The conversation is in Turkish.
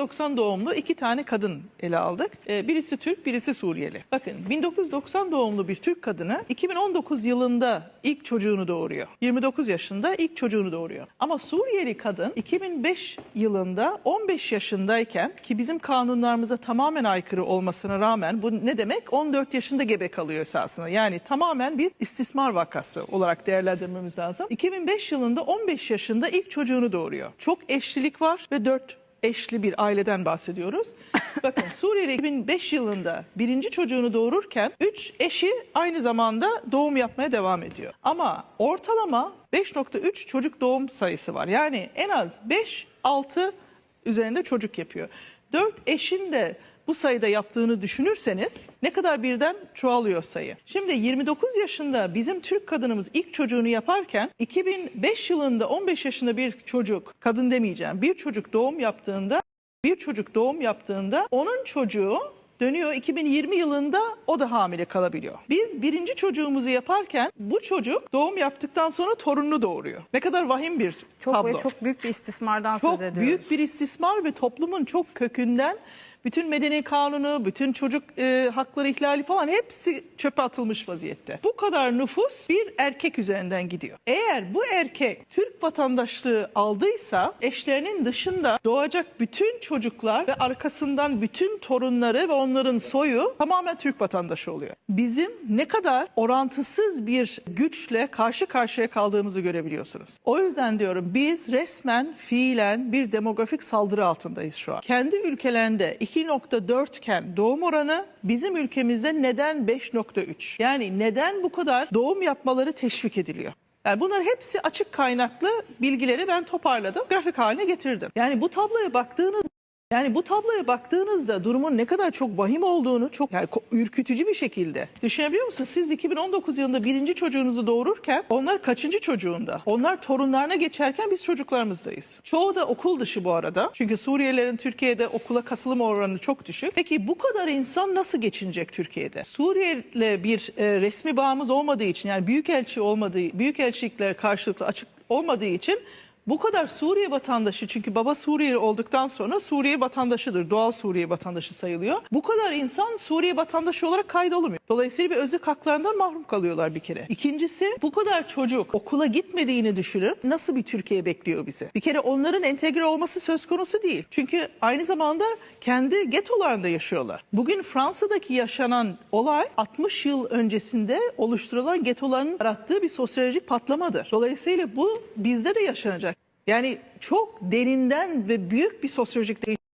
1990 doğumlu iki tane kadın ele aldık. Ee, birisi Türk, birisi Suriyeli. Bakın 1990 doğumlu bir Türk kadını 2019 yılında ilk çocuğunu doğuruyor. 29 yaşında ilk çocuğunu doğuruyor. Ama Suriyeli kadın 2005 yılında 15 yaşındayken ki bizim kanunlarımıza tamamen aykırı olmasına rağmen bu ne demek? 14 yaşında gebe kalıyor esasında. Yani tamamen bir istismar vakası olarak değerlendirmemiz lazım. 2005 yılında 15 yaşında ilk çocuğunu doğuruyor. Çok eşlilik var ve 4 eşli bir aileden bahsediyoruz. Bakın Suriye'de 2005 yılında birinci çocuğunu doğururken 3 eşi aynı zamanda doğum yapmaya devam ediyor. Ama ortalama 5.3 çocuk doğum sayısı var. Yani en az 5-6 üzerinde çocuk yapıyor. 4 eşin de bu sayıda yaptığını düşünürseniz ne kadar birden çoğalıyor sayı. Şimdi 29 yaşında bizim Türk kadınımız ilk çocuğunu yaparken 2005 yılında 15 yaşında bir çocuk, kadın demeyeceğim, bir çocuk doğum yaptığında bir çocuk doğum yaptığında onun çocuğu dönüyor 2020 yılında o da hamile kalabiliyor. Biz birinci çocuğumuzu yaparken bu çocuk doğum yaptıktan sonra torununu doğuruyor. Ne kadar vahim bir Çok tablo. çok büyük bir istismardan Çok söz ediyoruz. büyük bir istismar ve toplumun çok kökünden bütün medeni kanunu, bütün çocuk e, hakları ihlali falan hepsi çöpe atılmış vaziyette. Bu kadar nüfus bir erkek üzerinden gidiyor. Eğer bu erkek Türk vatandaşlığı aldıysa eşlerinin dışında doğacak bütün çocuklar ve arkasından bütün torunları ve onların soyu tamamen Türk vatandaşı oluyor. Bizim ne kadar orantısız bir güçle karşı karşıya kaldığımızı görebiliyorsunuz. O yüzden diyorum biz resmen fiilen bir demografik saldırı altındayız şu an. Kendi ülkelerinde 2.4 iken doğum oranı bizim ülkemizde neden 5.3? Yani neden bu kadar doğum yapmaları teşvik ediliyor? Yani bunlar hepsi açık kaynaklı bilgileri ben toparladım, grafik haline getirdim. Yani bu tabloya baktığınız yani bu tabloya baktığınızda durumun ne kadar çok vahim olduğunu çok yani ürkütücü bir şekilde düşünebiliyor musunuz? Siz 2019 yılında birinci çocuğunuzu doğururken onlar kaçıncı çocuğunda? Onlar torunlarına geçerken biz çocuklarımızdayız. Çoğu da okul dışı bu arada. Çünkü Suriyelilerin Türkiye'de okula katılım oranı çok düşük. Peki bu kadar insan nasıl geçinecek Türkiye'de? Suriye'yle bir e, resmi bağımız olmadığı için yani büyükelçi olmadığı, büyükelçilikler karşılıklı açık olmadığı için bu kadar Suriye vatandaşı çünkü baba Suriyeli olduktan sonra Suriye vatandaşıdır. Doğal Suriye vatandaşı sayılıyor. Bu kadar insan Suriye vatandaşı olarak kaydolmuyor. Dolayısıyla bir özlük haklarından mahrum kalıyorlar bir kere. İkincisi bu kadar çocuk okula gitmediğini düşünün. Nasıl bir Türkiye bekliyor bizi? Bir kere onların entegre olması söz konusu değil. Çünkü aynı zamanda kendi getolarında yaşıyorlar. Bugün Fransa'daki yaşanan olay 60 yıl öncesinde oluşturulan getoların yarattığı bir sosyolojik patlamadır. Dolayısıyla bu bizde de yaşanacak. Yani çok derinden ve büyük bir sosyolojik değişim